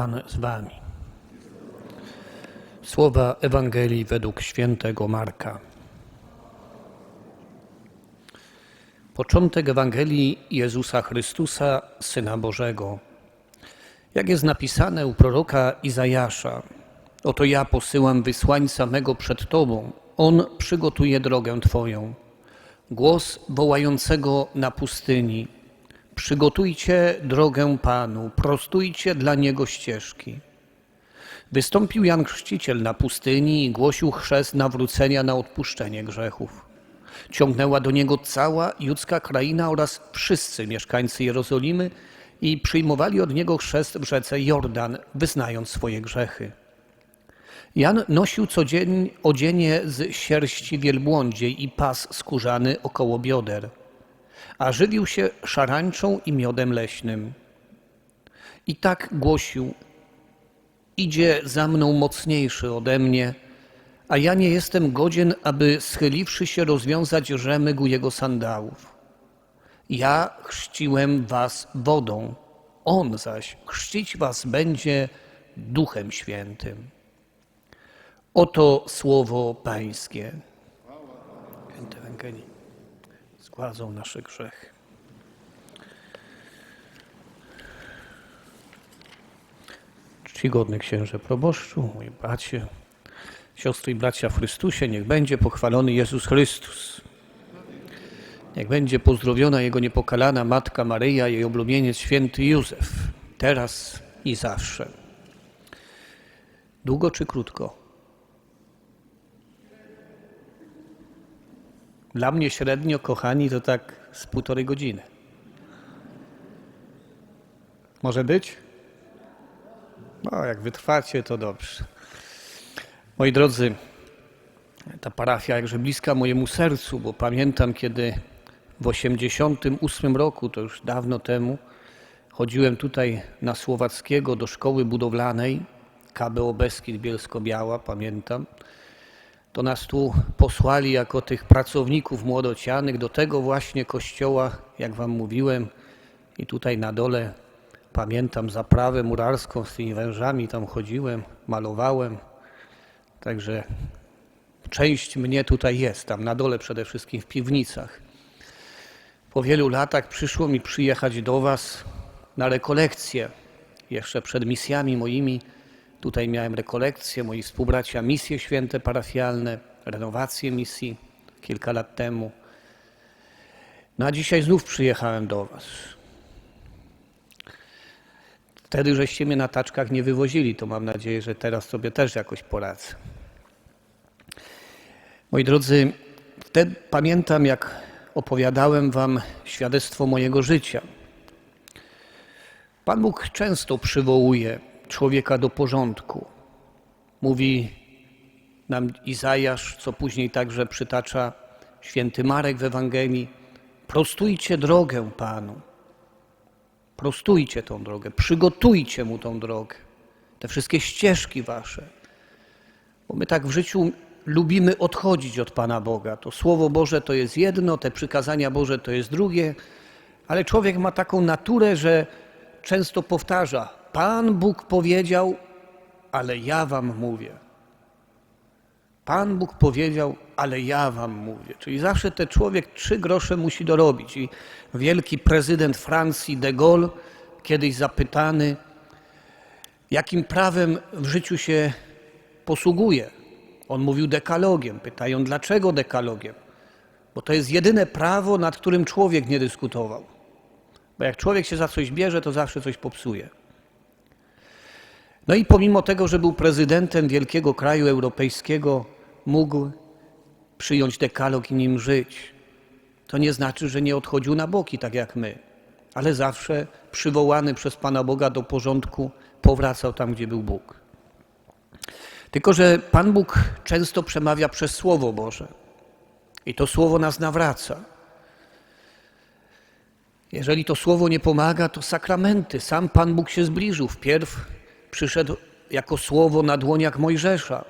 Pan z wami. Słowa Ewangelii według świętego Marka. Początek Ewangelii Jezusa Chrystusa, Syna Bożego. Jak jest napisane u proroka Izajasza, oto ja posyłam wysłańca mego przed Tobą, On przygotuje drogę Twoją. Głos wołającego na pustyni, przygotujcie drogę Panu, prostujcie dla Niego ścieżki. Wystąpił Jan Chrzciciel na pustyni i głosił chrzest nawrócenia na odpuszczenie grzechów. Ciągnęła do niego cała judzka kraina oraz wszyscy mieszkańcy Jerozolimy i przyjmowali od niego chrzest w rzece Jordan, wyznając swoje grzechy. Jan nosił codziennie odzienie z sierści wielbłądziej i pas skórzany około bioder, a żywił się szarańczą i miodem leśnym. I tak głosił: Idzie za mną mocniejszy ode mnie, a ja nie jestem godzien, aby schyliwszy się rozwiązać rzemyk jego sandałów. Ja chrzciłem was wodą, on zaś chrzcić was będzie Duchem Świętym. Oto słowo Pańskie. Święte Ewangelii zgładzą nasze grzechy. Czcigodny księże proboszczu, mój bracie, siostry i bracia w Chrystusie, niech będzie pochwalony Jezus Chrystus. Niech będzie pozdrowiona Jego niepokalana Matka Maryja, jej oblubieniec święty Józef, teraz i zawsze. Długo czy krótko? Dla mnie średnio, kochani, to tak z półtorej godziny. Może być? No, jak wytrwacie, to dobrze. Moi drodzy, ta parafia jakże bliska mojemu sercu, bo pamiętam, kiedy w 88 roku, to już dawno temu, chodziłem tutaj na Słowackiego do szkoły budowlanej, KBO Beskid Bielsko-Biała, pamiętam, to nas tu posłali jako tych pracowników młodocianych do tego właśnie kościoła, jak wam mówiłem, i tutaj na dole pamiętam zaprawę murarską z tymi wężami, tam chodziłem, malowałem, także część mnie tutaj jest, tam na dole przede wszystkim w piwnicach. Po wielu latach przyszło mi przyjechać do Was na rekolekcję. Jeszcze przed misjami moimi tutaj miałem rekolekcję, moi współbracia misje święte parafialne, renowację misji kilka lat temu. No a dzisiaj znów przyjechałem do Was. Wtedy żeście mnie na taczkach nie wywozili, to mam nadzieję, że teraz sobie też jakoś poradzę. Moi drodzy, wtedy pamiętam, jak opowiadałem Wam świadectwo mojego życia. Pan Bóg często przywołuje człowieka do porządku. Mówi nam Izajasz, co później także przytacza święty Marek w Ewangelii: prostujcie drogę Panu. Prostujcie tą drogę, przygotujcie mu tą drogę, te wszystkie ścieżki wasze. Bo my tak w życiu lubimy odchodzić od Pana Boga. To Słowo Boże to jest jedno, te przykazania Boże to jest drugie, ale człowiek ma taką naturę, że często powtarza: Pan Bóg powiedział, ale ja wam mówię. Pan Bóg powiedział, ale ja wam mówię. Czyli zawsze ten człowiek trzy grosze musi dorobić. I wielki prezydent Francji de Gaulle, kiedyś zapytany, jakim prawem w życiu się posługuje, on mówił dekalogiem. Pytają, dlaczego dekalogiem? Bo to jest jedyne prawo, nad którym człowiek nie dyskutował. Bo jak człowiek się za coś bierze, to zawsze coś popsuje. No i pomimo tego, że był prezydentem wielkiego kraju europejskiego, mógł przyjąć dekalog i nim żyć. To nie znaczy, że nie odchodził na boki, tak jak my, ale zawsze przywołany przez Pana Boga do porządku powracał tam, gdzie był Bóg. Tylko, że Pan Bóg często przemawia przez Słowo Boże i to Słowo nas nawraca. Jeżeli to Słowo nie pomaga, to sakramenty. Sam Pan Bóg się zbliżył. Wpierw przyszedł jako Słowo na dłoniach Mojżesza,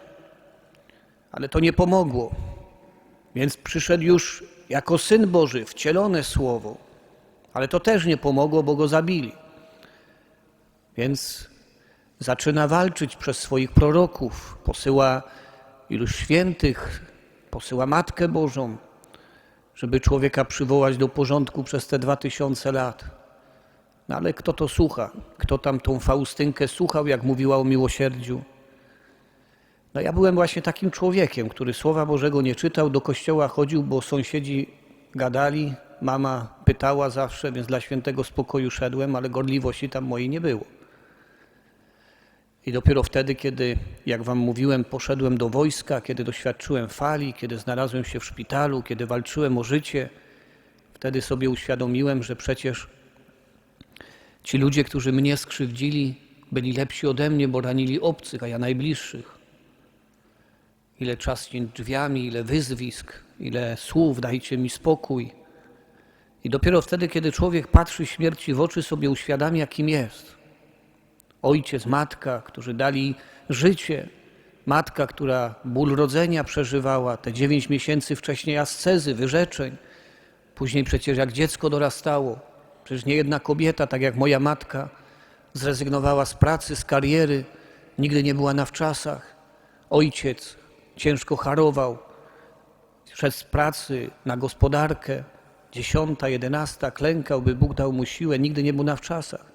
ale to nie pomogło. Więc przyszedł już jako Syn Boży, wcielone Słowo, ale to też nie pomogło, bo go zabili. Więc zaczyna walczyć przez swoich proroków, posyła iluś świętych, posyła Matkę Bożą, żeby człowieka przywołać do porządku przez te dwa tysiące lat. No ale kto to słucha? Kto tam tą Faustynkę słuchał, jak mówiła o miłosierdziu? No ja byłem właśnie takim człowiekiem, który Słowa Bożego nie czytał, do kościoła chodził, bo sąsiedzi gadali, mama pytała zawsze, więc dla świętego spokoju szedłem, ale gorliwości tam mojej nie było. I dopiero wtedy, kiedy, jak wam mówiłem, poszedłem do wojska, kiedy doświadczyłem fali, kiedy znalazłem się w szpitalu, kiedy walczyłem o życie, wtedy sobie uświadomiłem, że przecież ci ludzie, którzy mnie skrzywdzili, byli lepsi ode mnie, bo ranili obcych, a ja najbliższych. Ile trzaśnięć drzwiami, ile wyzwisk, ile słów, dajcie mi spokój. I dopiero wtedy, kiedy człowiek patrzy śmierci w oczy, sobie uświadamia, kim jest. Ojciec, matka, którzy dali życie, matka, która ból rodzenia przeżywała, te dziewięć miesięcy wcześniej ascezy, wyrzeczeń. Później przecież jak dziecko dorastało, przecież nie jedna kobieta, tak jak moja matka, zrezygnowała z pracy, z kariery, nigdy nie była na wczasach. Ojciec ciężko harował, szedł z pracy na gospodarkę, dziesiąta, jedenasta, klękał, by Bóg dał mu siłę, nigdy nie był na wczasach.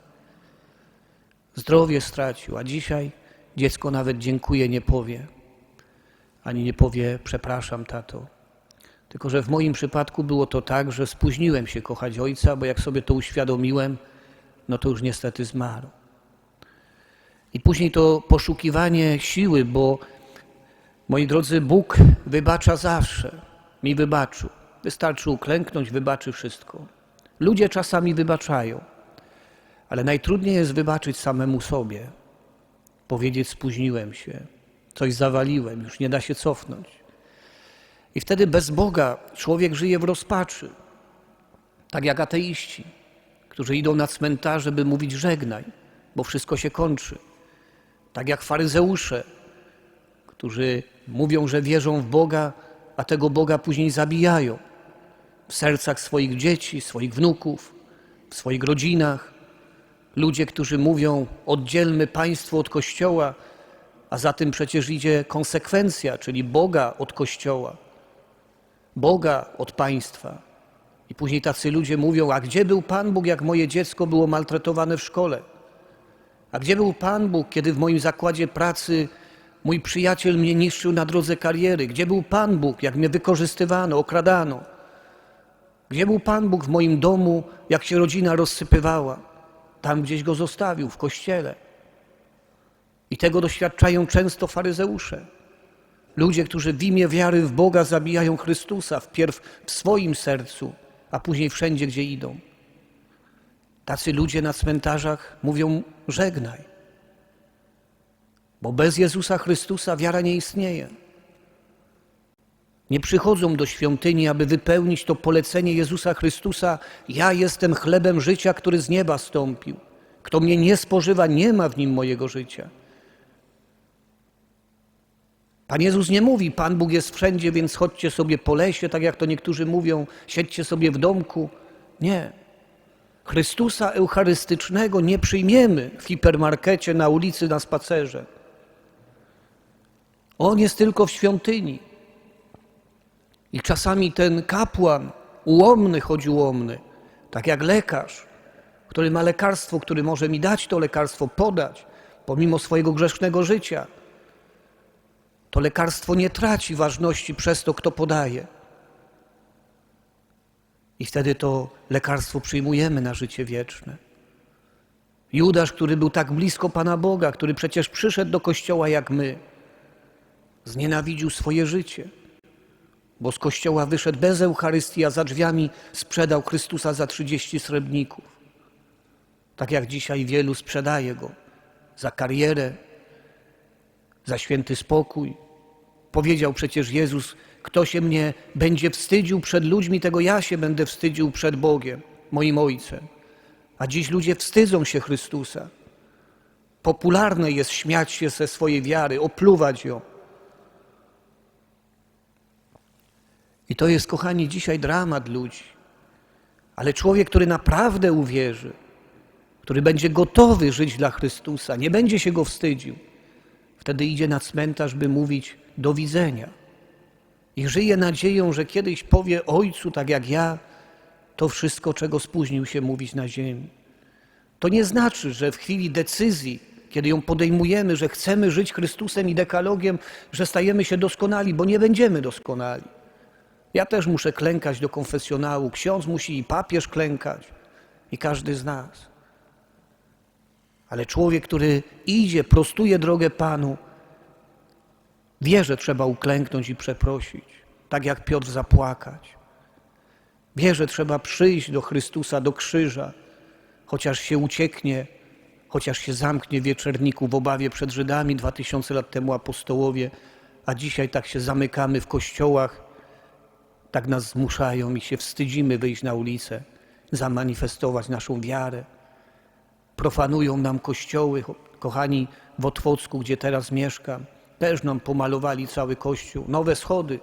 Zdrowie stracił, a dzisiaj dziecko nawet dziękuję nie powie, ani nie powie przepraszam, tato. Tylko, że w moim przypadku było to tak, że spóźniłem się kochać ojca, bo jak sobie to uświadomiłem, no to już niestety zmarł. I później to poszukiwanie siły, bo moi drodzy, Bóg wybacza zawsze. Mi wybaczył. Wystarczy uklęknąć, wybaczy wszystko. Ludzie czasami wybaczają, ale najtrudniej jest wybaczyć samemu sobie. Powiedzieć, spóźniłem się, coś zawaliłem, już nie da się cofnąć. I wtedy bez Boga człowiek żyje w rozpaczy, tak jak ateiści, którzy idą na cmentarze, by mówić żegnaj, bo wszystko się kończy. Tak jak faryzeusze, którzy mówią, że wierzą w Boga, a tego Boga później zabijają w sercach swoich dzieci, swoich wnuków, w swoich rodzinach. Ludzie, którzy mówią, oddzielmy państwo od Kościoła, a za tym przecież idzie konsekwencja, czyli Boga od Kościoła, Boga od państwa. I później tacy ludzie mówią, a gdzie był Pan Bóg, jak moje dziecko było maltretowane w szkole? A gdzie był Pan Bóg, kiedy w moim zakładzie pracy mój przyjaciel mnie niszczył na drodze kariery? Gdzie był Pan Bóg, jak mnie wykorzystywano, okradano? Gdzie był Pan Bóg w moim domu, jak się rodzina rozsypywała? Tam gdzieś go zostawił, w kościele. I tego doświadczają często faryzeusze. Ludzie, którzy w imię wiary w Boga zabijają Chrystusa, wpierw w swoim sercu, a później wszędzie, gdzie idą. Tacy ludzie na cmentarzach mówią: żegnaj, bo bez Jezusa Chrystusa wiara nie istnieje. Nie przychodzą do świątyni, aby wypełnić to polecenie Jezusa Chrystusa: Ja jestem chlebem życia, który z nieba stąpił. Kto mnie nie spożywa, nie ma w nim mojego życia. Pan Jezus nie mówi, Pan Bóg jest wszędzie, więc chodźcie sobie po lesie, tak jak to niektórzy mówią, siedźcie sobie w domku. Nie. Chrystusa Eucharystycznego nie przyjmiemy w hipermarkecie, na ulicy, na spacerze. On jest tylko w świątyni. I czasami ten kapłan, ułomny chodzi ułomny, tak jak lekarz, który ma lekarstwo, który może mi dać to lekarstwo, podać, pomimo swojego grzesznego życia. To lekarstwo nie traci ważności przez to, kto podaje. I wtedy to lekarstwo przyjmujemy na życie wieczne. Judasz, który był tak blisko Pana Boga, który przecież przyszedł do kościoła jak my, znienawidził swoje życie, bo z kościoła wyszedł bez Eucharystii, a za drzwiami sprzedał Chrystusa za 30 srebrników. Tak jak dzisiaj wielu sprzedaje go za karierę, za święty spokój. Powiedział przecież Jezus: Kto się mnie będzie wstydził przed ludźmi, tego ja się będę wstydził przed Bogiem, moim Ojcem. A dziś ludzie wstydzą się Chrystusa. Popularne jest śmiać się ze swojej wiary, opluwać ją. I to jest, kochani, dzisiaj dramat ludzi. Ale człowiek, który naprawdę uwierzy, który będzie gotowy żyć dla Chrystusa, nie będzie się go wstydził, wtedy idzie na cmentarz, by mówić do widzenia. I żyje nadzieją, że kiedyś powie Ojcu, tak jak ja, to wszystko, czego spóźnił się mówić na ziemi. To nie znaczy, że w chwili decyzji, kiedy ją podejmujemy, że chcemy żyć Chrystusem i dekalogiem, że stajemy się doskonali, bo nie będziemy doskonali. Ja też muszę klękać do konfesjonału, ksiądz musi i papież klękać, i każdy z nas. Ale człowiek, który idzie, prostuje drogę Panu, wie, że trzeba uklęknąć i przeprosić, tak jak Piotr zapłakać. Wie, że trzeba przyjść do Chrystusa, do krzyża, chociaż się ucieknie, chociaż się zamknie w wieczerniku w obawie przed Żydami dwa tysiące lat temu apostołowie, a dzisiaj tak się zamykamy w kościołach, tak nas zmuszają i się wstydzimy wyjść na ulicę, zamanifestować naszą wiarę. Profanują nam kościoły, kochani, w Otwocku, gdzie teraz mieszkam. Też nam pomalowali cały kościół. Nowe schody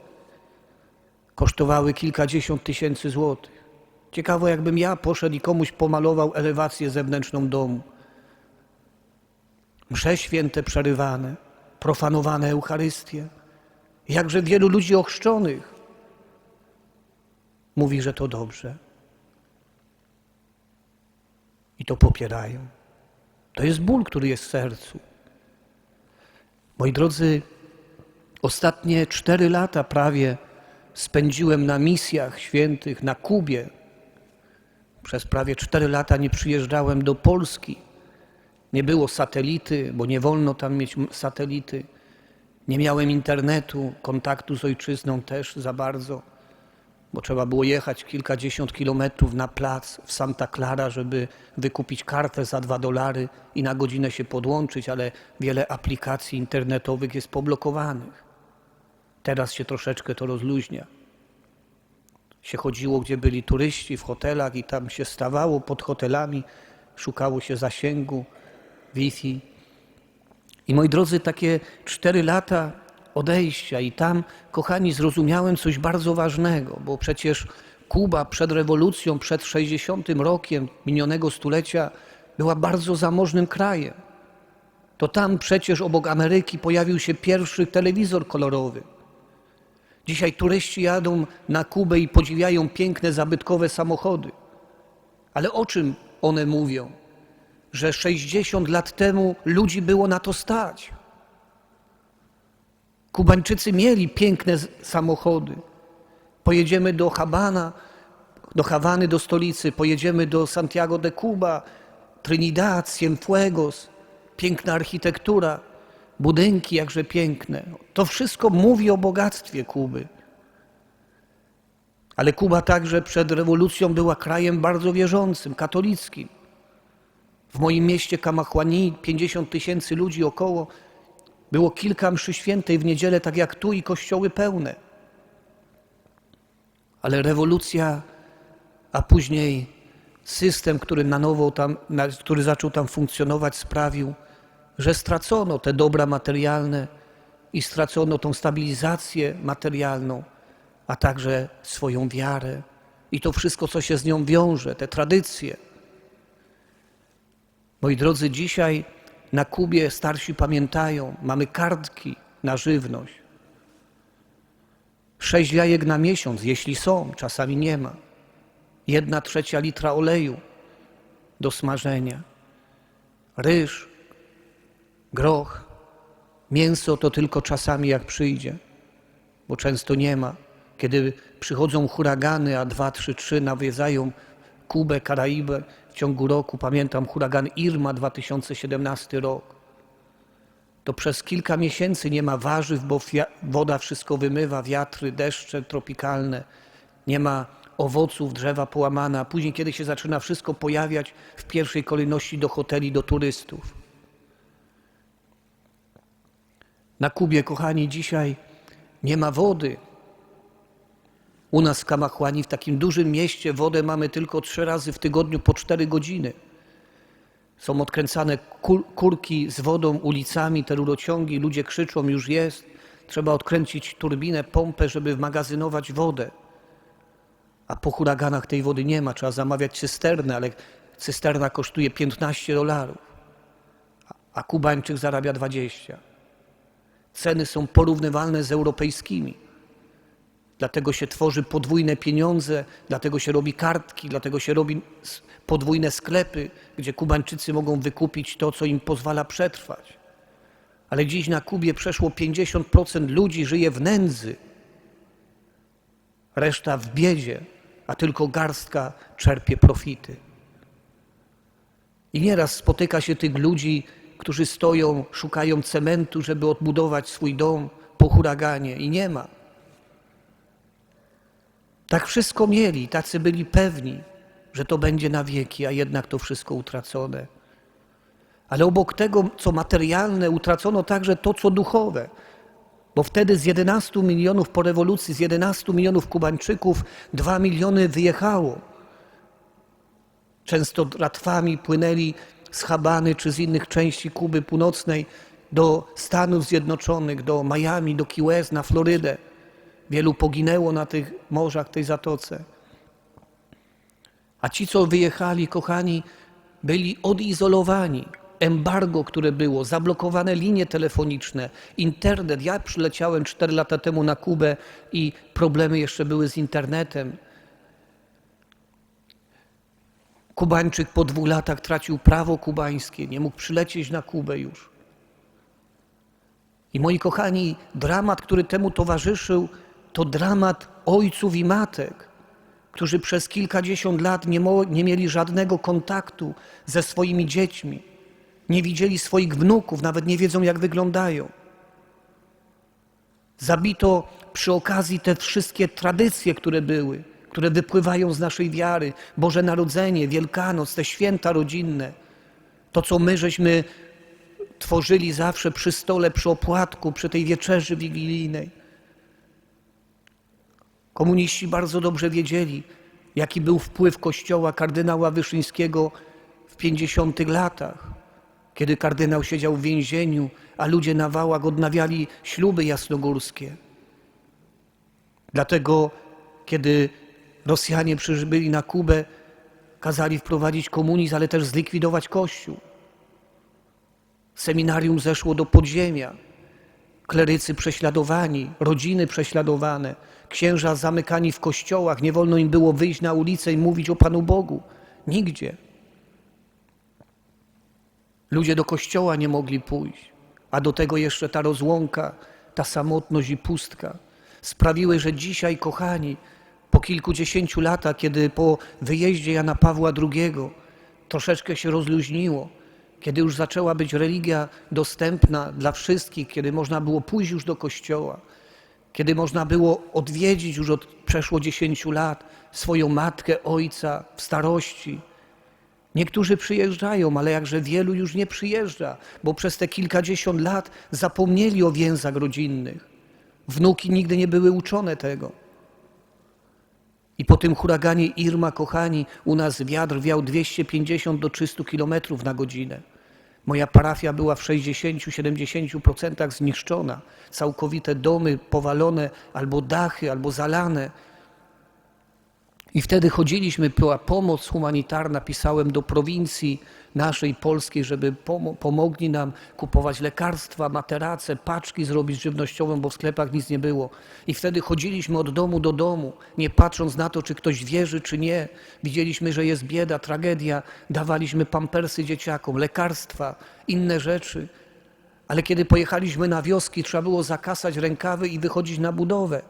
kosztowały kilkadziesiąt tysięcy złotych. Ciekawe, jakbym ja poszedł i komuś pomalował elewację zewnętrzną domu. Msze święte przerywane, profanowane Eucharystie. Jakże wielu ludzi ochrzczonych mówi, że to dobrze. I to popierają. To jest ból, który jest w sercu. Moi drodzy, ostatnie cztery lata prawie spędziłem na misjach świętych na Kubie. Przez prawie cztery lata nie przyjeżdżałem do Polski. Nie było satelity, bo nie wolno tam mieć satelity. Nie miałem internetu, kontaktu z ojczyzną też za bardzo, bo trzeba było jechać kilkadziesiąt kilometrów na plac w Santa Clara, żeby wykupić kartę za dwa dolary i na godzinę się podłączyć, ale wiele aplikacji internetowych jest poblokowanych. Teraz się troszeczkę to rozluźnia. Się chodziło, gdzie byli turyści w hotelach i tam się stawało pod hotelami, szukało się zasięgu, Wi-Fi. I moi drodzy, takie cztery lata odejścia i tam, kochani, zrozumiałem coś bardzo ważnego, bo przecież Kuba przed rewolucją, przed 60 rokiem minionego stulecia była bardzo zamożnym krajem. To tam przecież obok Ameryki pojawił się pierwszy telewizor kolorowy. Dzisiaj turyści jadą na Kubę i podziwiają piękne, zabytkowe samochody. Ale o czym one mówią? Że 60 lat temu ludzi było na to stać. Kubańczycy mieli piękne samochody. Pojedziemy do Habana, do Hawany, do stolicy, pojedziemy do Santiago de Cuba, Trinidad, Cienfuegos, piękna architektura, budynki jakże piękne. To wszystko mówi o bogactwie Kuby. Ale Kuba także przed rewolucją była krajem bardzo wierzącym, katolickim. W moim mieście Kamahuani 50 tysięcy ludzi około było kilka mszy świętej w niedzielę, tak jak tu, i kościoły pełne. Ale rewolucja, a później system, który na nowo tam, który zaczął tam funkcjonować, sprawił, że stracono te dobra materialne i stracono tą stabilizację materialną, a także swoją wiarę i to wszystko, co się z nią wiąże, te tradycje. Moi drodzy, dzisiaj na Kubie starsi pamiętają, mamy kartki na żywność. Sześć jajek na miesiąc, jeśli są, czasami nie ma. Jedna trzecia litra oleju do smażenia. Ryż, groch, mięso to tylko czasami jak przyjdzie, bo często nie ma. Kiedy przychodzą huragany, a dwa, trzy, trzy nawiedzają Kubę, Karaibę, w ciągu roku, pamiętam huragan Irma 2017 rok, to przez kilka miesięcy nie ma warzyw, bo woda wszystko wymywa, wiatry, deszcze tropikalne, nie ma owoców, drzewa połamane, a później, kiedy się zaczyna wszystko pojawiać w pierwszej kolejności do hoteli, do turystów. Na Kubie, kochani, dzisiaj nie ma wody. U nas w Kamachłani, w takim dużym mieście, wodę mamy tylko trzy razy w tygodniu po cztery godziny. Są odkręcane kur kurki z wodą ulicami, te rurociągi, ludzie krzyczą, już jest. Trzeba odkręcić turbinę, pompę, żeby magazynować wodę. A po huraganach tej wody nie ma, trzeba zamawiać cysternę, ale cysterna kosztuje 15 dolarów, a- Kubańczyk zarabia 20. Ceny są porównywalne z europejskimi. Dlatego się tworzy podwójne pieniądze, dlatego się robi kartki, dlatego się robi podwójne sklepy, gdzie Kubańczycy mogą wykupić to, co im pozwala przetrwać. Ale dziś na Kubie przeszło 50% ludzi żyje w nędzy, reszta w biedzie, a tylko garstka czerpie profity. I nieraz spotyka się tych ludzi, którzy stoją, szukają cementu, żeby odbudować swój dom po huraganie i nie ma. Tak wszystko mieli, tacy byli pewni, że to będzie na wieki, a jednak to wszystko utracone. Ale obok tego, co materialne, utracono także to, co duchowe. Bo wtedy z 11 milionów po rewolucji, z 11 milionów Kubańczyków, 2 miliony wyjechało. Często tratwami płynęli z Habany czy z innych części Kuby Północnej do Stanów Zjednoczonych, do Miami, do Key West, na Florydę. Wielu poginęło na tych morzach, tej zatoce. A ci, co wyjechali, kochani, byli odizolowani. Embargo, które było, zablokowane linie telefoniczne, internet. Ja przyleciałem 4 lata temu na Kubę i problemy jeszcze były z internetem. Kubańczyk po dwóch latach tracił prawo kubańskie, nie mógł przylecieć na Kubę już. I moi kochani, dramat, który temu towarzyszył, to dramat ojców i matek, którzy przez kilkadziesiąt lat nie, nie mieli żadnego kontaktu ze swoimi dziećmi, nie widzieli swoich wnuków, nawet nie wiedzą, jak wyglądają. Zabito przy okazji te wszystkie tradycje, które były, które wypływają z naszej wiary, Boże Narodzenie, Wielkanoc, te święta rodzinne, to, co my żeśmy tworzyli zawsze przy stole, przy opłatku, przy tej wieczerzy wigilijnej. Komuniści bardzo dobrze wiedzieli, jaki był wpływ kościoła kardynała Wyszyńskiego w 50 latach, kiedy kardynał siedział w więzieniu, a ludzie na wałach odnawiali śluby jasnogórskie. Dlatego, kiedy Rosjanie przybyli na Kubę, kazali wprowadzić komunizm, ale też zlikwidować kościół. Seminarium zeszło do podziemia. Klerycy prześladowani, rodziny prześladowane, księża zamykani w kościołach, nie wolno im było wyjść na ulicę i mówić o Panu Bogu. Nigdzie. Ludzie do kościoła nie mogli pójść, a do tego jeszcze ta rozłąka, ta samotność i pustka sprawiły, że dzisiaj, kochani, po kilkudziesięciu latach, kiedy po wyjeździe Jana Pawła II troszeczkę się rozluźniło, kiedy już zaczęła być religia dostępna dla wszystkich, kiedy można było pójść już do kościoła, kiedy można było odwiedzić już od przeszło 10 lat swoją matkę, ojca w starości. Niektórzy przyjeżdżają, ale jakże wielu już nie przyjeżdża, bo przez te kilkadziesiąt lat zapomnieli o więzach rodzinnych. Wnuki nigdy nie były uczone tego. I po tym huraganie Irma, kochani, u nas wiatr wiał 250 do 300 kilometrów na godzinę. Moja parafia była w 60-70% zniszczona. Całkowite domy powalone, albo dachy, albo zalane. I wtedy chodziliśmy, była pomoc humanitarna, pisałem do prowincji naszej polskiej, żeby pomo- pomogli nam kupować lekarstwa, materace, paczki zrobić żywnościową, bo w sklepach nic nie było. I wtedy chodziliśmy od domu do domu, nie patrząc na to, czy ktoś wierzy, czy nie. Widzieliśmy, że jest bieda, tragedia, dawaliśmy pampersy dzieciakom, lekarstwa, inne rzeczy. Ale kiedy pojechaliśmy na wioski, trzeba było zakasać rękawy i wychodzić na budowę.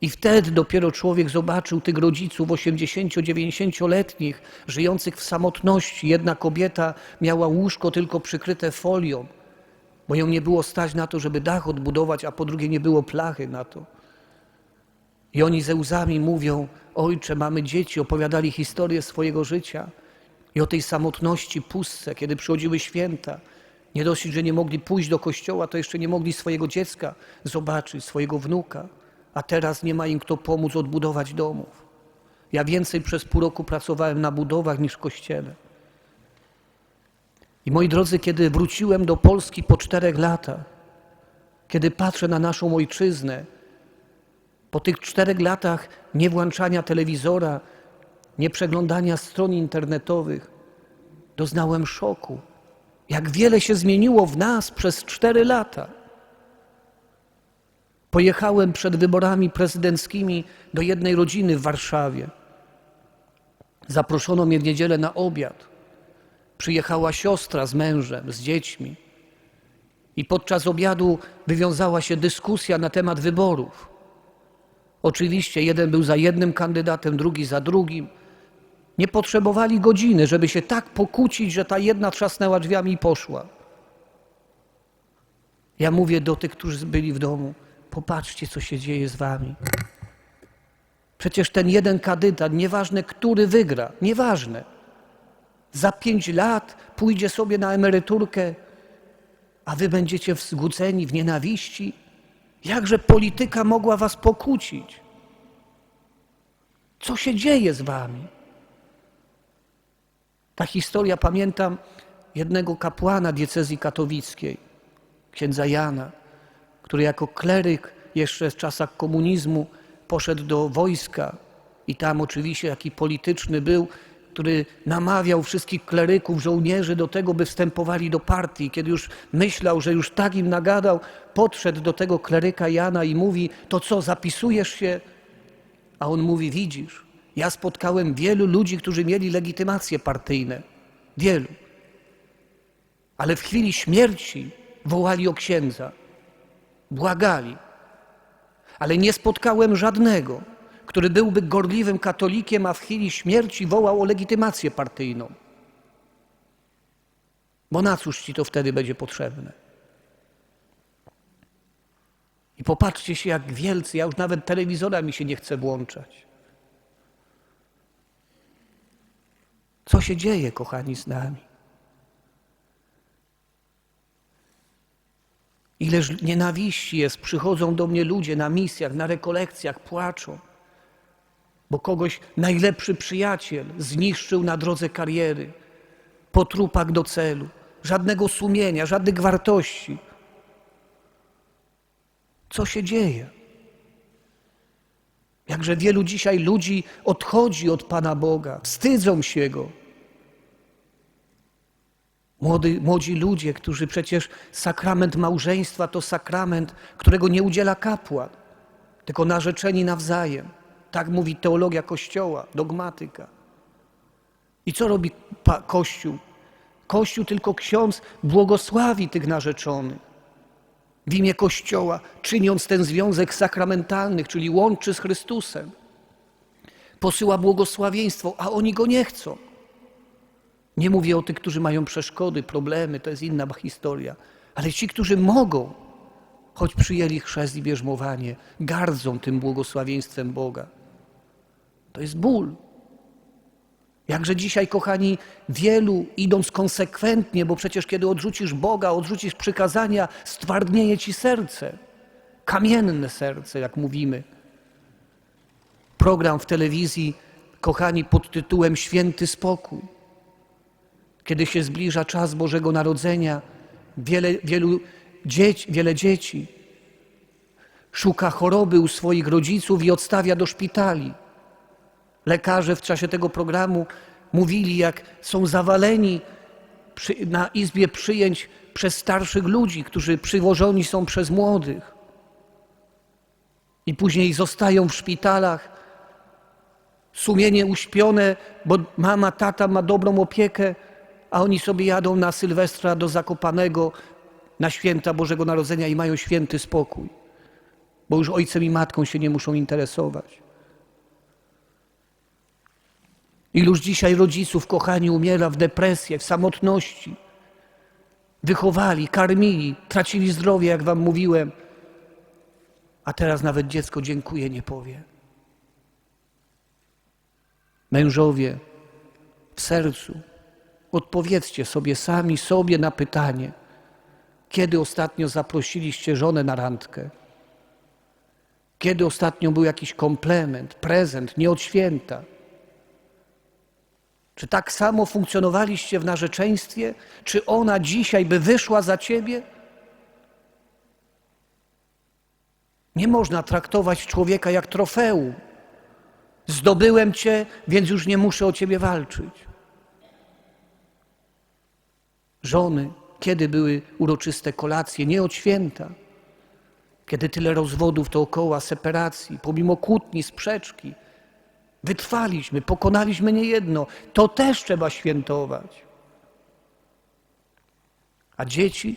I wtedy dopiero człowiek zobaczył tych rodziców 80-90-letnich, żyjących w samotności. Jedna kobieta miała łóżko tylko przykryte folią, bo ją nie było stać na to, żeby dach odbudować, a po drugie nie było plachy na to. I oni ze łzami mówią: Ojcze, mamy dzieci, opowiadali historię swojego życia i o tej samotności, pustce, kiedy przychodziły święta. Nie dosyć, że nie mogli pójść do kościoła, to jeszcze nie mogli swojego dziecka zobaczyć, swojego wnuka, a teraz nie ma im kto pomóc odbudować domów. Ja więcej przez pół roku pracowałem na budowach niż w kościele. I moi drodzy, kiedy wróciłem do Polski po czterech latach, kiedy patrzę na naszą ojczyznę, po tych czterech latach niewłączania telewizora, nieprzeglądania stron internetowych, doznałem szoku. Jak wiele się zmieniło w nas przez cztery lata. Pojechałem przed wyborami prezydenckimi do jednej rodziny w Warszawie. Zaproszono mnie w niedzielę na obiad. Przyjechała siostra z mężem, z dziećmi. I podczas obiadu wywiązała się dyskusja na temat wyborów. Oczywiście jeden był za jednym kandydatem, drugi za drugim. Nie potrzebowali godziny, żeby się tak pokłócić, że ta jedna trzasnęła drzwiami i poszła. Ja mówię do tych, którzy byli w domu: popatrzcie, co się dzieje z wami. Przecież ten jeden kandydat, nieważne który wygra, nieważne, za pięć lat pójdzie sobie na emeryturkę, a wy będziecie wzguceni w nienawiści. Jakże polityka mogła was pokłócić? Co się dzieje z wami? Ta historia, pamiętam jednego kapłana diecezji katowickiej, księdza Jana, który jako kleryk jeszcze w czasach komunizmu poszedł do wojska i tam oczywiście jaki polityczny był, który namawiał wszystkich kleryków, żołnierzy do tego, by wstępowali do partii. Kiedy już myślał, że już tak im nagadał, podszedł do tego kleryka Jana i mówi: To co, zapisujesz się? A on mówi: Widzisz, ja spotkałem wielu ludzi, którzy mieli legitymacje partyjne. Wielu. Ale w chwili śmierci wołali o księdza, błagali. Ale nie spotkałem żadnego, który byłby gorliwym katolikiem, a w chwili śmierci wołał o legitymację partyjną. Bo na cóż ci to wtedy będzie potrzebne? I popatrzcie się, jak wielcy, ja już nawet telewizora mi się nie chce włączać. Co się dzieje, kochani, z nami? Ileż nienawiści jest, przychodzą do mnie ludzie na misjach, na rekolekcjach, płaczą, bo kogoś najlepszy przyjaciel zniszczył na drodze kariery, po trupach do celu, żadnego sumienia, żadnych wartości. Co się dzieje? Jakże wielu dzisiaj ludzi odchodzi od Pana Boga, wstydzą się Go. Młody, młodzi ludzie, którzy przecież sakrament małżeństwa to sakrament, którego nie udziela kapłan, tylko narzeczeni nawzajem. Tak mówi teologia Kościoła, dogmatyka. I co robi Kościół? Kościół tylko ksiądz błogosławi tych narzeczonych w imię Kościoła, czyniąc ten związek sakramentalny, czyli łączy z Chrystusem. Posyła błogosławieństwo, a oni go nie chcą. Nie mówię o tych, którzy mają przeszkody, problemy, to jest inna historia, ale ci, którzy mogą, choć przyjęli chrzest i bierzmowanie, gardzą tym błogosławieństwem Boga. To jest ból. Jakże dzisiaj, kochani, wielu idąc konsekwentnie, bo przecież kiedy odrzucisz Boga, odrzucisz przykazania, stwardnieje ci serce. Kamienne serce, jak mówimy. Program w telewizji, kochani, pod tytułem Święty Spokój. Kiedy się zbliża czas Bożego Narodzenia, wiele, wielu dzieci, wiele dzieci szuka choroby u swoich rodziców i odstawia do szpitali. Lekarze w czasie tego programu mówili, jak są zawaleni przy, na izbie przyjęć przez starszych ludzi, którzy przywożoni są przez młodych. I później zostają w szpitalach, sumienie uśpione, bo mama, tata ma dobrą opiekę, a oni sobie jadą na Sylwestra do Zakopanego, na święta Bożego Narodzenia i mają święty spokój, bo już ojcem i matką się nie muszą interesować. Iluż dzisiaj rodziców, kochani, umiera w depresji, w samotności. Wychowali, karmili, tracili zdrowie, jak wam mówiłem, a teraz nawet dziecko dziękuję nie powie. Mężowie, w sercu odpowiedzcie sobie sami sobie na pytanie, kiedy ostatnio zaprosiliście żonę na randkę? Kiedy ostatnio był jakiś komplement, prezent, nie od święta? Czy tak samo funkcjonowaliście w narzeczeństwie? Czy ona dzisiaj by wyszła za ciebie? Nie można traktować człowieka jak trofeum. Zdobyłem Cię, więc już nie muszę o Ciebie walczyć. Żony, kiedy były uroczyste kolacje? Nie od święta. Kiedy tyle rozwodów dookoła, separacji, pomimo kłótni, sprzeczki. Wytrwaliśmy, pokonaliśmy niejedno. To też trzeba świętować. A dzieci?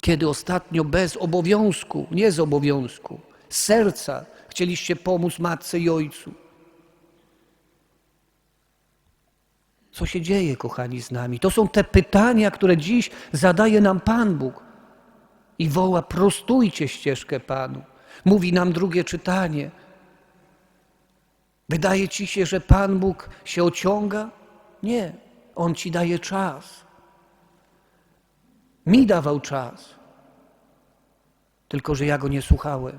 Kiedy ostatnio bez obowiązku, nie z obowiązku, z serca chcieliście pomóc matce i ojcu. Co się dzieje, kochani, z nami? To są te pytania, które dziś zadaje nam Pan Bóg i woła: prostujcie ścieżkę Panu. Mówi nam drugie czytanie. Wydaje ci się, że Pan Bóg się ociąga? Nie, On ci daje czas. Mi dawał czas, tylko że ja go nie słuchałem.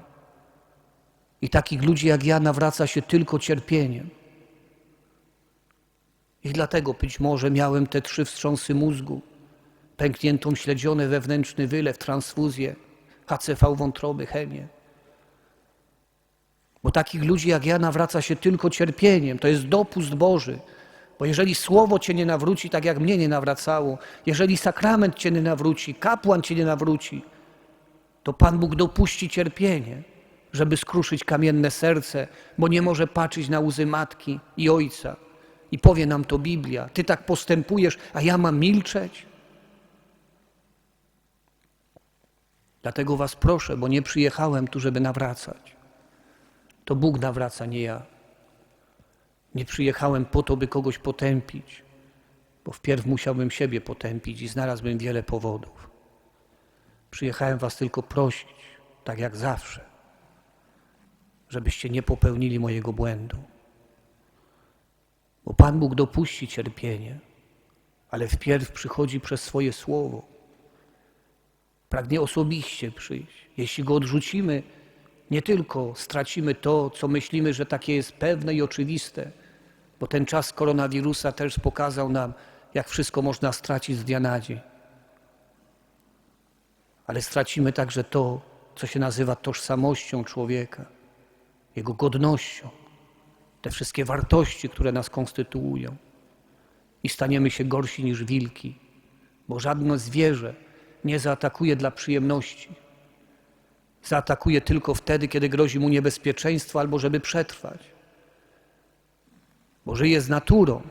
I takich ludzi jak ja nawraca się tylko cierpieniem. I dlatego być może miałem te trzy wstrząsy mózgu, pękniętą śledzionę, wewnętrzny wylew, transfuzję, HCV wątroby, chemię. Bo takich ludzi jak ja nawraca się tylko cierpieniem. To jest dopust Boży. Bo jeżeli słowo cię nie nawróci, tak jak mnie nie nawracało, jeżeli sakrament cię nie nawróci, kapłan cię nie nawróci, to Pan Bóg dopuści cierpienie, żeby skruszyć kamienne serce, bo nie może patrzeć na łzy matki i ojca. I powie nam to Biblia: Ty tak postępujesz, a ja mam milczeć? Dlatego Was proszę, bo nie przyjechałem tu, żeby nawracać. To Bóg nawraca, nie ja. Nie przyjechałem po to, by kogoś potępić, bo wpierw musiałbym siebie potępić i znalazłbym wiele powodów. Przyjechałem Was tylko prosić, tak jak zawsze, żebyście nie popełnili mojego błędu. Bo Pan Bóg dopuści cierpienie, ale wpierw przychodzi przez swoje słowo. Pragnie osobiście przyjść. Jeśli go odrzucimy, nie tylko stracimy to, co myślimy, że takie jest pewne i oczywiste, bo ten czas koronawirusa też pokazał nam, jak wszystko można stracić z dnia na dzień. Ale stracimy także to, co się nazywa tożsamością człowieka, jego godnością, te wszystkie wartości, które nas konstytuują. I staniemy się gorsi niż wilki, bo żadne zwierzę nie zaatakuje dla przyjemności. Zaatakuje tylko wtedy, kiedy grozi mu niebezpieczeństwo albo żeby przetrwać. Bo żyje z naturą,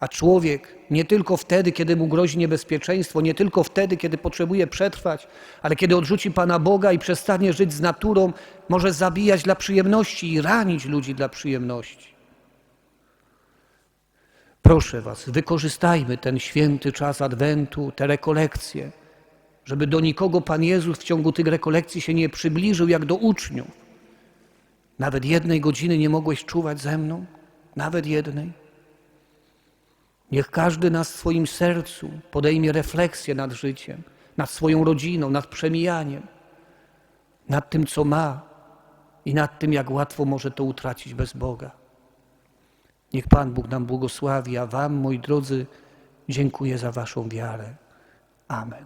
a człowiek nie tylko wtedy, kiedy mu grozi niebezpieczeństwo, nie tylko wtedy, kiedy potrzebuje przetrwać, ale kiedy odrzuci Pana Boga i przestanie żyć z naturą, może zabijać dla przyjemności i ranić ludzi dla przyjemności. Proszę Was, wykorzystajmy ten święty czas Adwentu, te rekolekcje, żeby do nikogo Pan Jezus w ciągu tych rekolekcji się nie przybliżył jak do uczniów. Nawet jednej godziny nie mogłeś czuwać ze mną? Nawet jednej? Niech każdy na swoim sercu podejmie refleksję nad życiem, nad swoją rodziną, nad przemijaniem, nad tym, co ma i nad tym, jak łatwo może to utracić bez Boga. Niech Pan Bóg nam błogosławi, a Wam, moi drodzy, dziękuję za Waszą wiarę. Amen.